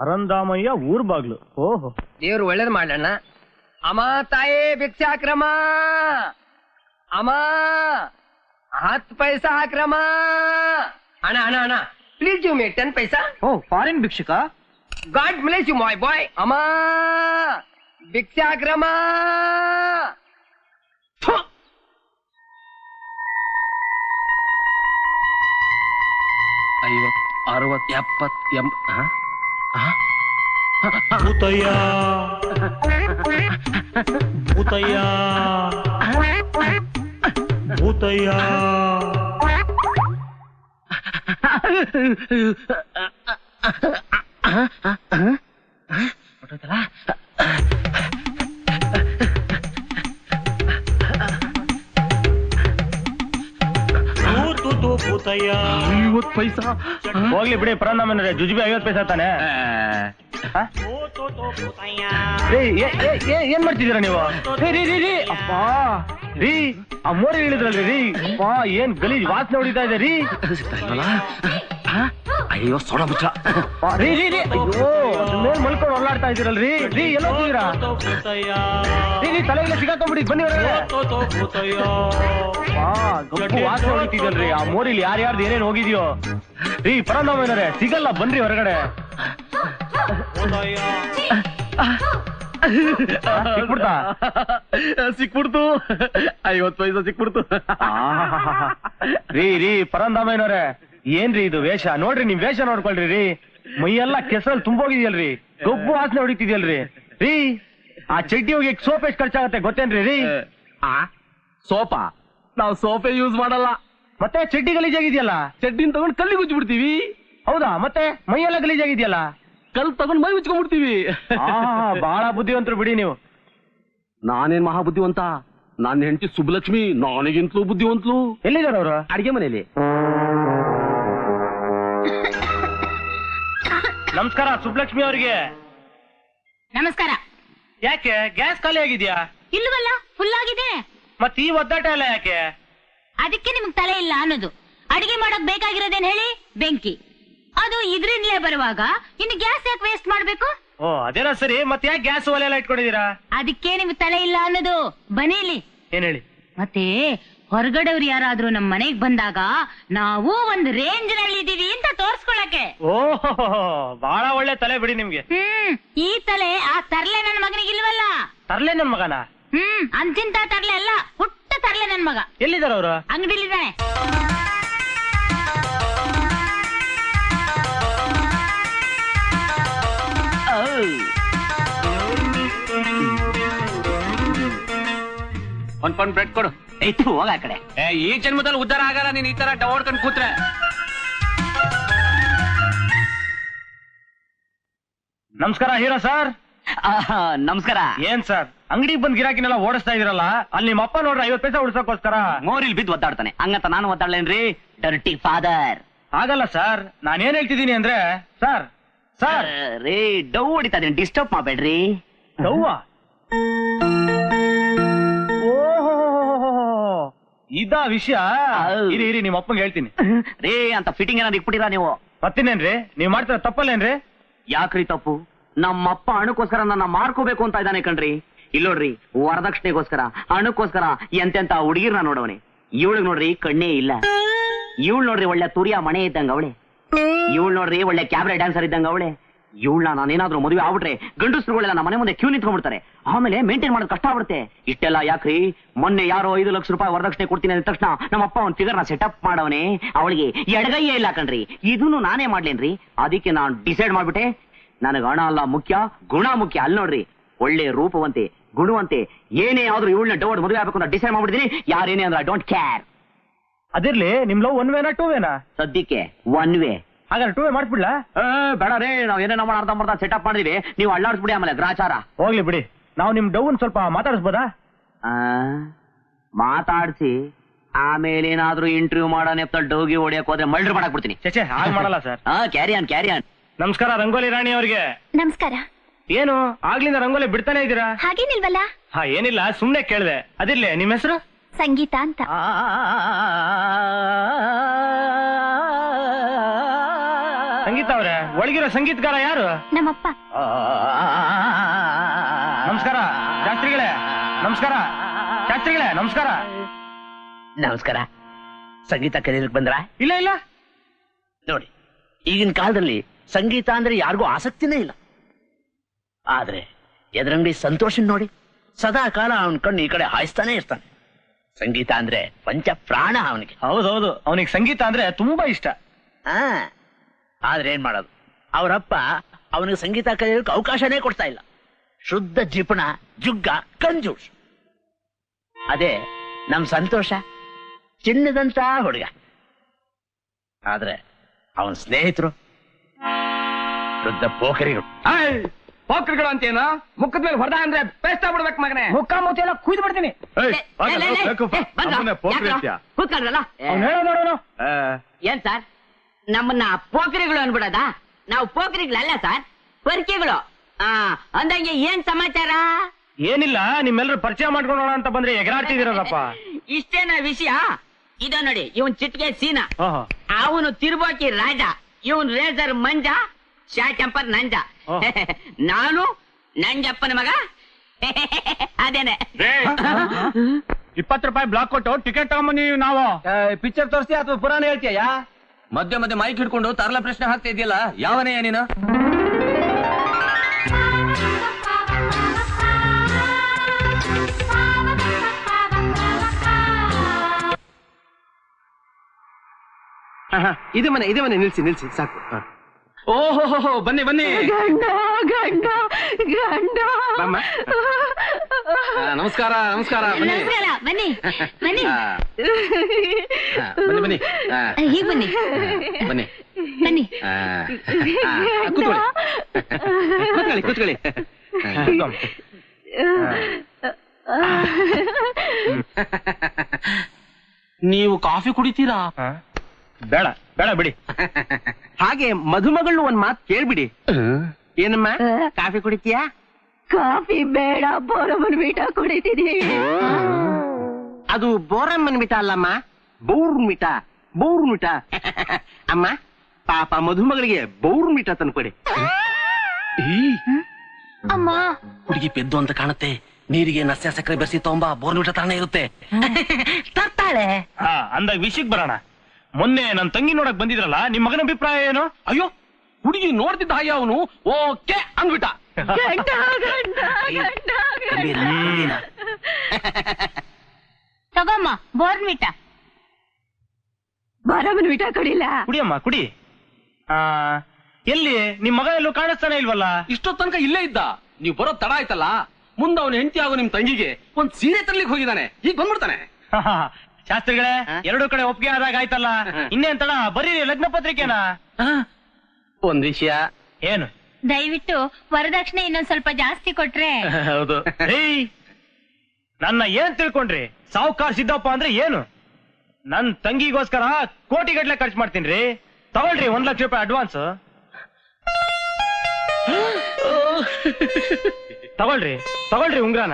ಅರಂದಾಮಯ್ಯ ಊರ್ ಬಾಗ್ಲು. ಓಹೋ. ದೇವ್ರು ಒಳ್ಳೇದ್ ಮಾಡೋಣ ಅಮ್ಮ ತಾಯೇ ಭಿಕ್ಷಾಕ್ರಮ. ಅಮ್ಮ ಹತ್ತು ಪೈಸಾ ಹಾಕ್ರಮ್ಮ ಅಣ್ಣ ಅಣ್ಣ ಅಣ್ಣ please you may ten paisa. Oh foreign ಭಿಕ್ಷುಕ? God bless you my boy ಅಮ್ಮ ಭಿಕ್ಷಾಕ್ರಮ. ಥು. ಐವತ್ ಅರವತ್ ಎಪ್ಪತ್ ಎಂ ಹ? ಹ? ಭೂತಯ್ಯ ಭೂತಯ್ಯ ಭೂತಯ್ಯ ತೂ ಐವತ್ ಪೈಸಾ? ಹೋಗ್ಲಿ ಬಿಡಿ ಪರಂದಾಮಯ್ಯನವ್ರೆ ಜುಜುಬಿ ಐವತ್ ಪೈಸಾ ತಾನೆ? ಹ? ತೂ ತೂ ತೂ ಭೂತಯ್ಯ ರೀ ಏ- ಏ- ಏ- ಏನ್ ಮಾಡ್ತಿದ್ದೀರಾ ನೀವು? ರೀ ರೀ ರೀ ರೀ ಅಪ್ಪಾ ರೀ ಆ ಮೋರಿ ಹೇಳಿದ್ರಲ್ರಿ ರೀ. ಅಪ್ಪಾ ಏನ್ ಗಲೀಜ್ ವಾಸನೆ ಹೊಡಿತಾ ಇದೆ ರೀ. ಅಯ್ಯೋ ಸೊಡ ಮುಚ್ಚ ರೀ ರೀ ಅಯ್ಯೋ. ಅದ್ರ ಮೇಲ್ ಮಲ್ಕೊಂಡು ಹೊರಲಾಡ್ತಾ ಇದೀರಲ್ರಿ ರೀ ಎಲ್ಲೋ ಹೋಗ್ತಿದ್ದೀರಾ ತೂ ಭೂತಯ್ಯ ರೀ ರೀ ತಲೆಗೆಲ್ಲ ಸಿಗಾಕೊಂಡ್ಬಿಡಿ ಬನ್ನಿ ಹೊರಗಡೆ. ಆ, ಗಪ್ಪು ವಾಸನೆ ಹೊಡಿತಿದಲ್ರಿ ಆ ಮೋರಿಲಿ ಯಾರ್ಯಾರ್ದು ಏನೇನ್ ಹೋಗಿದ್ಯೋ. ರೀ ಪರಂದಾಮಯ್ಯನವ್ರೆ ಸಿಗಲ್ಲ ಬನ್ರಿ ಹೊರಗಡೆ. ಭೂತಯ್ಯ ಸಿಕ್ಬಿಡ್ತಾ? ಸಿಕ್ಬಿಡ್ತು. ಐವತ್ ಪೈಸಾ ಸಿಕ್ಬಿಡ್ತು. ಆಹಾಹಾಹಾ. ರೀ ರೀ ಏನಾರೆ ಏನ್ರಿ ಇದು ವೇಷ? ನೋಡ್ರಿ ನಿಮ್ ವೇಷ ನೋಡ್ಕೊಳ್ರಿ ರೀ. ಮೈಯೆಲ್ಲ ಕೆಸರಲ್ಲಿ ತುಂಬೋಗಿದ್ಯಲ್ರಿ? ಗೊಬ್ಬು ವಾಸನೆ ಹೊಡಿತಿದ್ಯಲ್ರಿ? ರೀ ಆ ಚಡ್ಡಿ ಹೋಗಿ ಸೋಪ್ ಎಷ್ಟು ಖರ್ಚಾಗತ್ತೆ ಗೊತ್ತೇನ್ರಿ? ರೀ ಆ ಸೋಫಾ ನಾವು ಸೋಫೆ ಯೂಸ್ ಮಾಡಲ್ಲ. ಮತ್ತೆ ಚಡ್ಡಿ ಗಲೀಜಾಗಿದ್ಯಲ್ಲ ಚಡ್ಡಿನ ತಗೊಂಡ್ ಕಲ್ಲಿ ಉಜ್ಬಿಡ್ತೀವಿ ಹೌದಾ? ಮತ್ತೆ ಮೈಯೆಲ್ಲ ಗಲೀಜಾಗಿದೆಯಲ್ಲ ಕಲ್ ತಗೊಂಡ್ ಮೈ ಮುಚ್ಕೊಂಡ್ಬಿಡ್ತೀವಿ ಬಹಳ ಬುದ್ಧಿವಂತರು ಬಿಡಿ ನೀವು. ನಾನೇನ್ ಮಹಾ ಬುದ್ಧಿವಂತ ನನ್ನ ಹೆಂಡತಿ ಸುಬ್ಬಲಕ್ಷ್ಮಿ ನಾನಿಗಿಂತಲೂ ಬುದ್ಧಿವಂತಲು. ಎಲ್ಲಿದ್ದಾರೆ ಅವರು ಅಡಿಗೆ ಮನೇಲಿ. ನಮಸ್ಕಾರ ಸುಬ್ಲಕ್ಷ್ಮಿ ಅವರಿಗೆ. ನಮಸ್ಕಾರ. ಯಾಕೆ ಗ್ಯಾಸ್ ಖಾಲಿ ಆಗಿದ್ಯಾ? ಇಲ್ವಲ್ಲ ಫುಲ್ ಆಗಿದೆ. ಮತ್ತೆ ಈ ಒದ್ದಾಟ ಎಲ್ಲ ಯಾಕೆ? ಅದಕ್ಕೆ ನಿಮ್ಗ್ ತಲೆ ಇಲ್ಲ ಅನ್ನೋದು. ಅಡಿಗೆ ಮಾಡಕ್ ಬೇಕಾಗಿರೋದೇನ್ ಹೇಳಿ? ಬೆಂಕಿ. ಅದು ಇದ್ರಿಂದಲೇ ಬರುವಾಗ ಇನ್ನು ಗ್ಯಾಸ್ ಯಾಕೆ ವೇಸ್ಟ್ ಮಾಡ್ಬೇಕು? ಓ ಅದೇನ ಸರಿ ಮತ್ತೆ ಯಾಕೆ ಗ್ಯಾಸ್ ಒಲೆ ಎಲ್ಲ ಇಟ್ಕೊಂಡಿದೀರಾ ಅದಕ್ಕೆ ನಿಮ್ಗ್ ತಲೆ ಇಲ್ಲ ಅನ್ನೋದು. ಬನ್ನಿ ಇಲ್ಲಿ. ಏನ್ ಹೇಳಿ? ಮತ್ತೆ ಹೊರಗಡೆವ್ರು ಯಾರಾದ್ರೂ ನಮ್ ಮನೆಗ್ ಬಂದಾಗ ನಾವು ಒಂದು ರೇಂಜ್ನಲ್ಲಿ ಇದೀವಿ ಅಂತ ತೋರ್ಸ್ಕೊಳಕ್ಕೆ. ಓಹೋ ಬಹಳ ಒಳ್ಳೆ ತಲೆ ಬಿಡಿ ನಿಮ್ಗೆ. ಹ್ಮ್ ಈ ತಲೆ ಆ ತರ್ಲೆ ನನ್ ಮಗನಿಗಿಲ್ವಲ್ಲ? ತರ್ಲೆ ನನ್ ಮಗನ? ಹ್ಮ್ ಅಂತಿಂತ ತರ್ಲೆ ಅಲ್ಲ ಹುಟ್ಟ ತರ್ಲೆ ನನ್ ಮಗ. ಎಲ್ಲಿದಾರ ಅವ್ರು? ಅಂಗಡಿಲಿದ್ದಾನೆ. ಒಂದ್ ಪೌಂಡ್ ಬ್ರೆಡ್ ಕೊಡು. ಐತು ಹೋಗ ಆ ಕಡೆ. ಏ, ಈ ಜನ್ಮದಲ್ಲಿ ಉದ್ದಾರ ಆಗಲ್ಲ ನೀನ್ ಈ ತರ ಡೌಡ್ಕೊಂಡ್ ಕೂತ್ರೆ. ನಮಸ್ಕಾರ ಹೀರೋ ಸರ್. ಆಹಾ, ನಮಸ್ಕಾರ. ಏನ್ ಸರ್? ಅಂಗಡಿಗೆ ಬಂದ್ ಗಿರಾಕಿನೆಲ್ಲ ಓಡಿಸ್ತಾ ಇದೀರಲ್ಲ ಅಲ್ಲಿ ನಿಮ್ಮ ಅಪ್ಪ ನೋಡ್ರಿ ಐವತ್ ಪೈಸೆ ಉಳ್ಸಕ್ಕೋಸ್ಕರ. ಮೋರಿಲ್ ಬಿದ್ದು ಒದ್ದಾಡ್ತಾನೆ. ಹಂಗಂತ ನಾನು ಒದ್ದಾಡ್ಲೇನ್ರಿ? ಡರ್ಟಿ ಫಾದರ್ ಆಗಲ್ಲ ಸರ್. ನಾನ್ ಏನ್ ಹೇಳ್ತಿದ್ದೀನಿ ಅಂದ್ರೆ ಸರ್ ಸರ್. ರೀ ಡೌ ಹೊಡಿತಾ ಇದೀನಿ. ಡಿಸ್ಟರ್ಬ್ ಮಾಡ್ಬೇಡ್ರಿ. ಯವ್ವ ಇದ ವಿಷಯ. ಇರಿ ಇರಿ ನಿಮ್ಮ ಅಪ್ಪಂಗೆ ಹೇಳ್ತೀನಿ. ರೇ ಅಂತ ಫಿಟ್ಟಿಂಗ್ ಏನಾದ್ರು ಇಟ್ಬಿಟ್ಟಿರಾ ನೀವು? ಮತ್ತಿನೇನ್ರಿ ನೀವ್ ಮಾಡ್ತಾರ ತಪ್ಪಲ್ಲೇನ್ರಿ? ಯಾಕ್ರಿ ತಪ್ಪು? ನಮ್ಮಪ್ಪ ಹಣಕ್ಕೋಸ್ಕರ ನನ್ನ ಮಾರ್ಕೋಬೇಕು ಅಂತ ಇದ್ದಾನೆ ಕಣ್ರಿ. ಇಲ್ಲೋಡ್ರಿ ವರದಕ್ಷಿಣೆಗೋಸ್ಕರ ಹಣಕ್ಕೋಸ್ಕರ ಎಂತೆಂತ ಹುಡುಗಿರ್ನ ನೋಡವನೆ. ಇವಳಿಗ್ ನೋಡ್ರಿ ಕಣ್ಣೇ ಇಲ್ಲ. ಇವಳು ನೋಡ್ರಿ ಒಳ್ಳೆ ತುರಿಯ ಮನೆ ಇದ್ದಂಗ ಅವಳೆ. ಇವಳು ನೋಡ್ರಿ ಒಳ್ಳೆ ಕ್ಯಾಬ್ರೆ ಡ್ಯಾನ್ಸರ್ ಇದ್ದಂಗ ಅವಳೆ. ಇವಳನ್ನ ನಾನೇನಾದ್ರೂ ಮದುವೆ ಆಗ್ಬಿಟ್ರೆ ಗಂಡಸ್ರುಗಳೆಲ್ಲ ನಮ್ಮ ಮನೆ ಮುಂದೆ ಕ್ಯೂ ನಿಂತ್ಕೊಂಡ್ಬಿಡ್ತಾರೆ. ಆಮೇಲೆ ಮೇಂಟೈನ್ ಮಾಡೋದು ಕಷ್ಟ ಆಗ್ಬಿಡುತ್ತೆ. ಇಷ್ಟೆಲ್ಲ ಯಾಕ್ರಿ? ಮೊನ್ನೆ ಯಾರೋ ಐದು ಲಕ್ಷ ರೂಪಾಯಿ ವರದಕ್ಷಿಣೆ ಕೊಡ್ತೀನಿ ಅಂದ ತಕ್ಷಣ ನಮ್ಮ ಅಪ್ಪ ಒಂದ್ ಫಿಗರ್ನ ಸೆಟಪ್ ಮಾಡವನೆ. ಅವಳಿಗೆ ಎಡಗೈಯೇ ಇಲ್ಲ ಕಣ್ರಿ. ಇದನ್ನು ನಾನೇ ಮಾಡ್ಲೇನ್ರಿ. ಅದಕ್ಕೆ ನಾನು ಡಿಸೈಡ್ ಮಾಡ್ಬಿಟ್ಟೆ. ನನಗೆ ಹಣ ಅಲ್ಲ ಮುಖ್ಯ ಗುಣ ಮುಖ್ಯ. ಅಲ್ಲಿ ನೋಡ್ರಿ ಒಳ್ಳೆ ರೂಪವಂತೆ ಗುಣವಂತೆ ಏನೇ ಆದ್ರೂ ಇವಳನ್ನ ಡೌಟ್ ಮದುವೆ ಆಗ್ಬೇಕು ಅಂತ ಡಿಸೈಡ್ ಮಾಡ್ಬಿಟ್ಟಿದೀನಿ. ಯಾರೇನೇ ಅಂದ್ರೆ ಐ ಡೋಂಟ್ ಕೇರ್ ಅದಿರ್ಲಿ ನಿಮ್ ಲವ್ ಒನ್ ವೇನಾ ಟೂ ವೇನಾ ಸದ್ಯಕ್ಕೆ ಒನ್ ವೇ ಹಾಗಾದ್ರೆ ಟೂ ವೇ ಮಾಡ್ಬಿಡ್ಲಾ ಬೇಡ ರೇ ನಾವ್ ಏನೇನೋ ಅರ್ಧ ಮರ್ಧ ಸೆಟಪ್ ಮಾಡಿದೀವಿ ನೀವು ಅಳ್ಳಾಡ್ಸ್ಬಿಡಿ ಆಮೇಲೆ ಗ್ರಾಚಾರ ಹೋಗ್ಲಿ ಬಿಡಿ ನಾವು ನಿಮ್ ಡೌನ್ ಸ್ವಲ್ಪ ಮಾತಾಡಿಸ್ಬೋದಾ ಆ, ಮಾತಾಡ್ಸಿ ಆಮೇಲೆ ಏನಾದ್ರೂ ಇಂಟರ್ವ್ಯೂ ಮಾಡೋ ನೆಪ್ತಲ್ಲಿ ಡೌಗಿ ಹೊಡಿಯಕ್ ಹೋದ್ರೆ ಮಲ್ಡ್ರ್ ಮಾಡಕ್ ಬಿಡ್ತೀನಿ ಚೇಚೆ ಹಾಗೆ ಮಾಡಲ್ಲ ಸರ್ ಹಾ ಕ್ಯಾರಿಯಾನ್ ಆನ್ ಕ್ಯಾರಿ ಆನ್ ನಮಸ್ಕಾರ ರಂಗೋಲಿ ರಾಣಿ ಅವ್ರಿಗೆ ನಮಸ್ಕಾರ ಏನು ಆಗ್ಲಿಂದ ರಂಗೋಲಿ ಬಿಡ್ತಾನೆ ಇದ್ದೀರಾ ಹಾಗೇನಿಲ್ವಲ್ಲ ಹಾ ಏನಿಲ್ಲ ಸುಮ್ನೆ ಕೇಳಿದೆ ಅದಿರ್ಲಿ ನಿಮ್ ಹೆಸರು ಸಂಗೀತ ಅಂತ ಹೋಗಿರೋ ಸಂಗೀತಗಾರ ಯಾರು ನಮ್ಮಪ್ಪ ನಮಸ್ಕಾರ ಶಾಸ್ತ್ರಿಗಳೇ ನಮಸ್ಕಾರ ಶಾಸ್ತ್ರಿಗಳೇ ನಮಸ್ಕಾರ ನಮಸ್ಕಾರ ಸಂಗೀತ ಕಲಿಯಲಿಕ್ಕೆ ಬಂದ್ರ ಇಲ್ಲ ಇಲ್ಲ ನೋಡಿ ಈಗಿನ ಕಾಲದಲ್ಲಿ ಸಂಗೀತ ಅಂದ್ರೆ ಯಾರಿಗೂ ಆಸಕ್ತಿನೇ ಇಲ್ಲ ಆದ್ರೆ ಎದುರಂಗಡಿ ಸಂತೋಷನ್ ನೋಡಿ ಸದಾ ಕಾಲ ಅವನ ಕಣ್ಣು ಈ ಕಡೆ ಹಾಯಿಸ್ತಾನೆ ಇರ್ತಾನೆ ಸಂಗೀತ ಅಂದ್ರೆ ಪಂಚ ಪ್ರಾಣ ಅವನಿಗೆ ಹೌದೌದು ಅವನಿಗೆ ಸಂಗೀತ ಅಂದ್ರೆ ತುಂಬಾ ಇಷ್ಟ ಆ ಆದ್ರೆ ಏನ್ ಮಾಡೋದು ಅವರಪ್ಪ ಅವನಿಗೆ ಸಂಗೀತ ಕಲಿಯೋಕೆ ಅವಕಾಶನೇ ಕೊಡ್ತಾ ಇಲ್ಲ. ಶುದ್ಧ ಜಿಪಣ ಜುಗ್ಗ ಕಂಜೂಸ್. ಅದೇ ನಮ್ ಸಂತೋಷ. ಚಿನ್ನದಂತ ಹುಡುಗ. ಆದ್ರೆ ಅವನ ಸ್ನೇಹಿತರು. ಶುದ್ಧ ಪೋಖರಿಗಳು. ಪೋಕ್ರಿಗಳು ಅಂತೇನ ಮುಖದ ಮೇಲೆ ಹೊಡೆದ ಅಂದ್ರೆ ಪೇಸ್ಟ್ ಬಿಡ್ಬೇಕು ಮಗನೇ. ಮುಖ ಮೂತಿ ಎಲ್ಲ ಕುಯ್ದು ಬಿಡ್ತೀನಿ. ಕೂತ್ಕೊಂಡ್ರಲ್ಲ? ಏನ್ ಸರ್? ನಮ್ಮನ್ನ ಪೋಖರಿಗಳು ಅನ್ಬಿಡದ ನಾವು ಪೋಖರಿಗಳಲ್ಲ ಸರ್? ಪರಿಕೆಗಳು. ಆ ಅಂದಂಗೆ ಏನ್ ಸಮಾಚಾರ? ಏನಿಲ್ಲ ನಿಮ್ಮೆಲ್ಲರೂ ಪರಿಚಯ ಮಾಡ್ಕೊಳ್ಳೋಣ ಅಂತ ಬಂದ್ರೆ ಎಗರಾಡ್ತಿದ್ದೀರಲ್ಲಪ್ಪ. ಇಷ್ಟೇನ ವಿಷಯ? ಇದ ನೋಡಿ ಇವನ್ ಚಿಟ್ಗೆ ಸೀನ. ಓಹೋ. ಅವನು ತಿರುಬೋಕಿ ರಾಜ ಇವನ್ ರೇಜರ್ ಮಂಜ ಶಾಟೆಂಪರ್ ನಂಜ. ಓ. ನಾನು ನಂಜಪ್ಪನ ಮಗ. ಅದೇನೆ. ಇಪ್ಪತ್ತು ರೂಪಾಯಿ ಬ್ಲಾಕ್ ಕೊಟ್ಟು ಟಿಕೆಟ್ ತಗೊಂಬಂದಿ ನಾವು ಪಿಕ್ಚರ್ ತೋರಿಸ್ತೀಯ ಅಥವಾ ಪುರಾಣ ಹೇಳ್ತೀಯ? ಮಧ್ಯ ಮಧ್ಯೆ ಮೈಕ್ ಹಿಡ್ಕೊಂಡು ತರಲ ಪ್ರಶ್ನೆ ಹಾಕ್ತಾ ಇದೆಯಲ್ಲ ಯಾವನೇ ನೀನು? ಇದೆ ಮನೆ ಇದೆ ಮನೆ ನಿಲ್ಸಿ ನಿಲ್ಸಿ ಸಾಕು. ಓಹೋ ಬನ್ನಿ ಬನ್ನಿ. ಗಂಡ ಗಂಡ ಆ, ನಮಸ್ಕಾರ ನಮಸ್ಕಾರ ಬನ್ನಿ. ನಮಸ್ಕಾರ ಬನ್ನಿ ಬನ್ನಿ. ಆ, ಆ, ಬನ್ನಿ ಬನ್ನಿ. ಆ, ಹೀಗ್ ಬನ್ನಿ. ಬನ್ನಿ. ಬನ್ನಿ. ಆ, ಆ, ಕೂತ್ಕೊಳ್ಳಿ. ಕೂತ್ಕೊಳ್ಳಿ ಕೂತ್ಕೊಳ್ಳಿ. ನೀವು ಕಾಫಿ ಕುಡಿತೀರಾ? ಬೇಡ ಬೇಡ ಬಿಡಿ. ಹಾಗೆ ಮಧುಮಗಳು ಒಂದ್ ಮಾತು ಕೇಳ್ಬಿಡಿ. ಏನಮ್ಮ ಕಾಫಿ ಕುಡಿತೀಯಾ? ಕಾಫಿ ಬೇಡ ಬೋರಮ್ಮನ್ ಮೀಟ ಕುಡಿತೀನಿ. ಅದು ಬೋರಮ್ಮನ್ ಮಿಠ ಅಲ್ಲಮ್ಮ. ಬೌರ್ ಮಿಠ ಬೌರ್ ಮಿಠ ಅಮ್ಮ ಪಾಪ ಮಧುಮಗಳಿಗೆ ಬೌರ್ ಮಿಠ ತಂದ್ಕೊಡಿ ಅಮ್ಮ. ಹುಡುಗಿ ಪೆದ್ದು ಅಂತ ಕಾಣುತ್ತೆ. ನೀರಿಗೆ ನಸ್ಯ ಸಕ್ಕರೆ ಬೆರೆಸಿ ತಗೊಂಬ ಬೋರ್ ತಾನೇ ತರನೇ ಇರುತ್ತೆ. ತರ್ತಾಳೆ. ಹಾ ಅಂದಾಗ ವಿಷಯಕ್ಕೆ ಬರೋಣ. ಮೊನ್ನೆ ನನ್ ತಂಗಿ ನೋಡಕ್ ಬಂದಿದ್ರಲ್ಲ ನಿಮ್ ಮಗನ ಅಭಿಪ್ರಾಯ ಏನು? ಅಯ್ಯೋ ಹುಡುಗಿ ನೋಡ್ತಿದ್ದ ಅಯ್ಯ ಅವನು. ಓಕೆ ಅಂದ್ಬಿಟ್ಟ. ಗಂಡ ಗಂಡ ಗಂಡ ತಗೊಮ್ಮ ಬೋರ್ನ್ವಿಟ ಬೋರಮನ್ ಬೀಟ ಕುಡಿಲ್ಲ ಕುಡಿಯಮ್ಮ ಕುಡಿ. ಆ ಎಲ್ಲಿ? ನಿಮ್ ಮಗ ಎಲ್ಲೂ ಕಾಣಿಸ್ತಾನೆ ಇಲ್ವಲ್ಲ? ಇಷ್ಟೊತ್ ತನಕ ಇಲ್ಲೇ ಇದ್ದ. ನೀವು ಬರೋ ತಡ ಆಯ್ತಲ್ಲ? ಮುಂದೆ ಅವನ ಹೆಂಡತಿ ಆಗೋ ನಿಮ್ ತಂಗಿಗೆ ಒಂದ್ ಸೀರೆ ತರ್ಲಿಕ್ಕೆ ಹೋಗಿದ್ದಾನೆ. ಈಗ ಬಂದ್ಬಿಡ್ತಾನೆ. ಶಾಸ್ತ್ರಿಗಳೇ ಎರಡು ಕಡೆ ಒಪ್ಪಿಗೆ ಆದಾಗ ಆಯ್ತಲ್ಲ? ಇನ್ನೇನ್ ತಡ? ಬರೀ ಲಗ್ನ ಪತ್ರಿಕೆನಾ ಒಂದ್ ವಿಷಯ. ಏನು? ದಯವಿಟ್ಟು ವರದಕ್ಷಿಣೆ ಇನ್ನೊಂದ್ ಸ್ವಲ್ಪ ಜಾಸ್ತಿ ಕೊಟ್ರೆ. ಹೌದು. ಏಯ್ ನನ್ನ ಏನ್ ತಿಳ್ಕೊಂಡ್ರಿ? ಸಾವುಕಾರ್ ಸಿದ್ದಪ್ಪ ಅಂದ್ರೆ ಏನು? ನನ್ ತಂಗಿಗೋಸ್ಕರ ಕೋಟಿ ಗಟ್ಲೆ ಖರ್ಚು ಮಾಡ್ತೀನಿ ತಗೊಳ್ರಿ ಒಂದ್ ಲಕ್ಷ ರೂಪಾಯಿ ಅಡ್ವಾನ್ಸ್ ತಗೊಳ್ರಿ ತಗೊಳ್ರಿ ಉಂಗ್ರಾನ.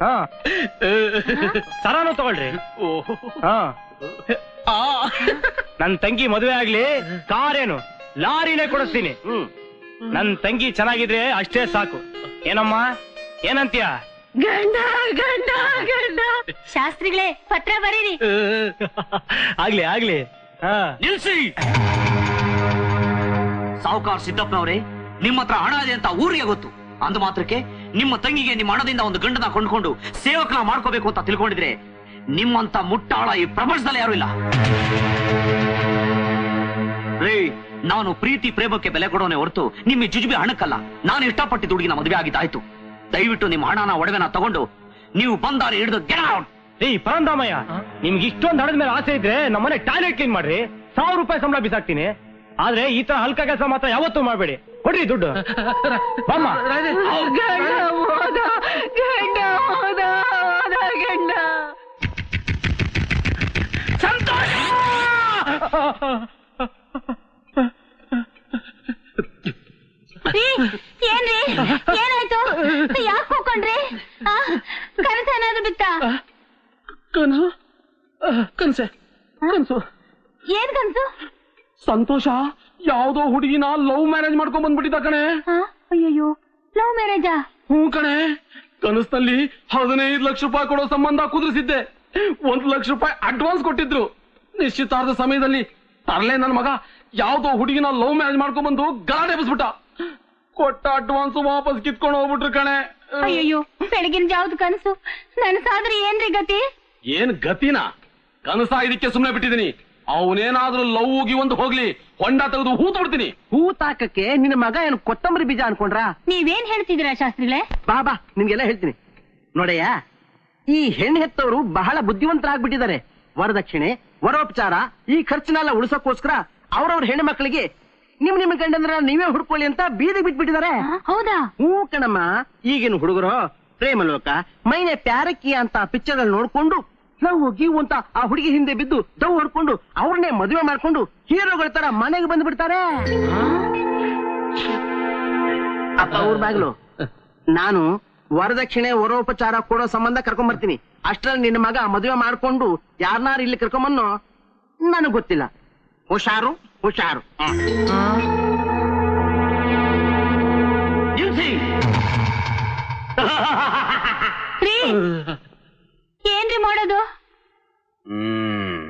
ಹಾ. ಸರಾನು ತಗೊಳ್ರಿ. ಹಾ. ನನ್ ತಂಗಿ ಮದುವೆ ಆಗ್ಲಿ ಕಾರೇನು ಲಾರಿನೇ ಕೊಡಿಸ್ತೀನಿ. ನನ್ ತಂಗಿ ಚೆನ್ನಾಗಿದ್ರೆ ಅಷ್ಟೇ ಸಾಕು. ಏನಮ್ಮ? ಏನಂತೀಯ? ಗಂಡ ಗಂಡ ಗಂಡ. ಶಾಸ್ತ್ರಿಗಳೇ ಪತ್ರ ಬರೀರಿ. ಆಗ್ಲಿ ಆಗ್ಲಿ. ಹಾ. ನಿಲ್ಸಿ! ಸಾವುಕಾರ್ ಸಿದ್ದಪ್ಪನವರೇ ನಿಮ್ಮ ಹತ್ರ ಹಣ ಇದೆ ಅಂತ ಊರಿಗೆ ಗೊತ್ತು. ಅಂದ ಮಾತ್ರಕ್ಕೆ ನಿಮ್ಮ ತಂಗಿಗೆ ನಿಮ್ಮ ಹಣದಿಂದ ಒಂದು ಗಂಡನ ಕೊಂಡ್ಕೊಂಡು ಸೇವಕನ ಮಾಡ್ಕೋಬೇಕು ಅಂತ ತಿಳ್ಕೊಂಡಿದ್ರೆ ನಿಮ್ಮಂತ ಮುಟ್ಟಾಳ ಈ ಪ್ರಪಂಚದಲ್ಲಿ ಯಾರು ಇಲ್ಲ. ರೇ ನಾನು ಪ್ರೀತಿ ಪ್ರೇಮಕ್ಕೆ ಬೆಲೆ ಕೊಡೋನೆ ಹೊರತು ನಿಮ್ಮ ಜುಜುಬಿ ಹಣಕ್ಕಲ್ಲ ನಾನು ಇಷ್ಟಪಟ್ಟಿದ್ದ ಹುಡುಗಿನ ಮದುವೆ ಆಗಿದ್ದಾಯ್ತು. ದಯವಿಟ್ಟು ನಿಮ್ಮ ಹಣನ ಒಡವೆನ ತಗೊಂಡು ನೀವು ಬಂದಾರೆ ಹಿಡಿದು ಗೆಟ್ ಔಟ್ ಏಯ್ ಪರಂದಾಮಯ್ಯ ನಿಮ್ಗೆ ಇಷ್ಟೊಂದು ಹಣದ ಮೇಲೆ ಆಸೆ ಇದ್ರೆ ನಮ್ಮನೆ ಟಾಯ್ಲೆಟ್ ಕ್ಲೀನ್ ಮಾಡ್ರಿ. ಸಾವಿರ ರೂಪಾಯಿ ಸಂಬಳ ಬಿಸಾಕ್ತೀನಿ. ಆದ್ರೆ ಈ ತರ ಹಲ್ಕ ಕೆಲಸ ಮಾತ್ರ ಯಾವತ್ತೂ ಮಾಡಬೇಡಿ. ಕೊಡ್ರಿ ದುಡ್ಡು. ಬಾಮ್ಮ. ಗಂಡ ಹೋದ. ಗಂಡ ಹೋದ ಹೋದ ಗಂಡ ರೀ, ಏನ್ರಿ ಏನಾಯ್ತು ಯಾಕೆ ಕೂಕೊಂಡ್ರಿ ಆ, ಕನಸ ಏನಾದ್ರು ಬಿತ್ತ ಕನಸು ಕನ್ಸೆ ಕನ್ಸು ಏನ್ ಕನ್ಸು ಸಂತೋಷ? ಯಾವ್ದೋ ಹುಡುಗಿನ ಲವ್ ಮ್ಯಾರೇಜ್ ಮಾಡ್ಕೊಂಡ್ ಬಂದ್ಬಿಟ್ಟಿದ್ದ ಕಣೆ. ಅಯ್ಯೋ ಲವ್ ಮ್ಯಾರೇಜಾ? ಹ್ಞೂ ಕಣೆ. ಕನಸಲ್ಲಿ ಹದಿನೈದು ಲಕ್ಷ ರೂಪಾಯಿ ಕೊಡೋ ಸಂಬಂಧ ಕುದುರಿಸಿದ್ದೆ. ಒಂದ್ ಲಕ್ಷ ರೂಪಾಯಿ ಅಡ್ವಾನ್ಸ್ ಕೊಟ್ಟಿದ್ರು. ನಿಶ್ಚಿತಾರ್ಧ ಸಮಯದಲ್ಲಿ ತರಲೆ ನನ್ನ ಮಗ ಯಾವ್ದೋ ಹುಡುಗಿನ ಲವ್ ಮ್ಯಾರೇಜ್ ಮಾಡ್ಕೊಂಡ್ಬಂದು ಗಲಾಟೆ ಎಬ್ಬಿಸ್ಬಿಟ್ಟ. ಕೊಟ್ಟ ಅಡ್ವಾನ್ಸ್ ವಾಪಸ್ ಕಿತ್ಕೊಂಡು ಹೋಗ್ಬಿಟ್ರು ಕಣೆ. ಅಯ್ಯಯ್ಯೋ ಬೆಳಗಿನ ಯಾವ್ದು ಕನಸು. ನನ್ಸಾದ್ರೆ ಏನ್ರಿ ಗತಿ? ಏನ್ ಗತಿನ? ಕನಸ ಇದಕ್ಕೆ ಸುಮ್ನೆ ಬಿಟ್ಟಿದೀನಿ ಅವನೇನಾದ್ರೂ ಲವ್ಗಿ ಹೋಗಿ ಒಂದು ಹೋಗ್ಲಿ ಹೊಂಡ ತೆಗೆದು ತೊಡ್ತೀನಿ. ಹೂ ತಾಕಕ್ಕೆ ನಿನ್ನ ಮಗ ಏನು ಕೊತ್ತಂಬರಿ ಬೀಜ ಅನ್ಕೊಂಡ್ರಾ? ನೀವೇನ್ ಹೇಳ್ತಿದ್ದೀರಾ ಶಾಸ್ತ್ರಿಗಳೇ? ಬಾ ಬಾ ನಿಮ್ಗೆಲ್ಲ ಹೇಳ್ತೀನಿ. ನೋಡಯ್ಯ ಈ ಹೆಣ್ಣು ಹೆತ್ತವರು ಬಹಳ ಬುದ್ಧಿವಂತರಾಗ್ಬಿಟ್ಟಿದ್ದಾರೆ. ವರದಕ್ಷಿಣೆ ವರೋಪಚಾರ ಈ ಖರ್ಚನ್ನೆಲ್ಲ ಉಳಿಸೋಕೋಸ್ಕರ ಅವ್ರವ್ರ ಹೆಣ್ಣು ಮಕ್ಕಳಿಗೆ ನಿಮ್ ನಿಮ್ ಗಂಡಂದ್ರ ನೀವೇ ಹುಡ್ಕೊಳ್ಳಿ ಅಂತ ಬೀದಿ ಬಿಟ್ಬಿಟ್ಟಿದ್ದಾರೆ. ಹೌದಾ? ಹೂ ಕಣಮ್ಮ ಈಗಿನ ಹುಡುಗರು ಪ್ರೇಮಲೋಕ ಮೈನೆ ಪ್ಯಾರಕ್ಕಿ ಅಂತ ಪಿಕ್ಚರ್ ನೋಡ್ಕೊಂಡು ಲವ್ ಹೋಗಿ ಅಂತ ಆ ಹುಡುಗಿ ಹಿಂದೆ ಬಿದ್ದು ದವ್ ಹೊಡ್ಕೊಂಡು ಅವ್ರನ್ನೇ ಮದುವೆ ಮಾಡ್ಕೊಂಡು ಹೀರೋಗಳ ತರ ಮನೆಗೆ ಬಂದ್ಬಿಡ್ತಾರೆ ಅಪ್ಪ ಅವ್ರ ಬಾಗ್ಲು. ನಾನು ವರದಕ್ಷಿಣೆ ವರೋಪಚಾರ ಕೊಡೋ ಸಂಬಂಧ ಕರ್ಕೊಂಡ್ ಬರ್ತೀನಿ. ಅಷ್ಟ್ರಲ್ಲಿ ನಿನ್ನ ಮಗ ಮದುವೆ ಮಾಡ್ಕೊಂಡು ಯಾರನ್ನಾರು ಇಲ್ಲಿ ಕರ್ಕೊಂಬನ್ನೋ ನನಗ್ ಗೊತ್ತಿಲ್ಲ. ಹುಷಾರು ಹುಷಾರು. ಮಾಡೋದು? ಹ್ಮ್.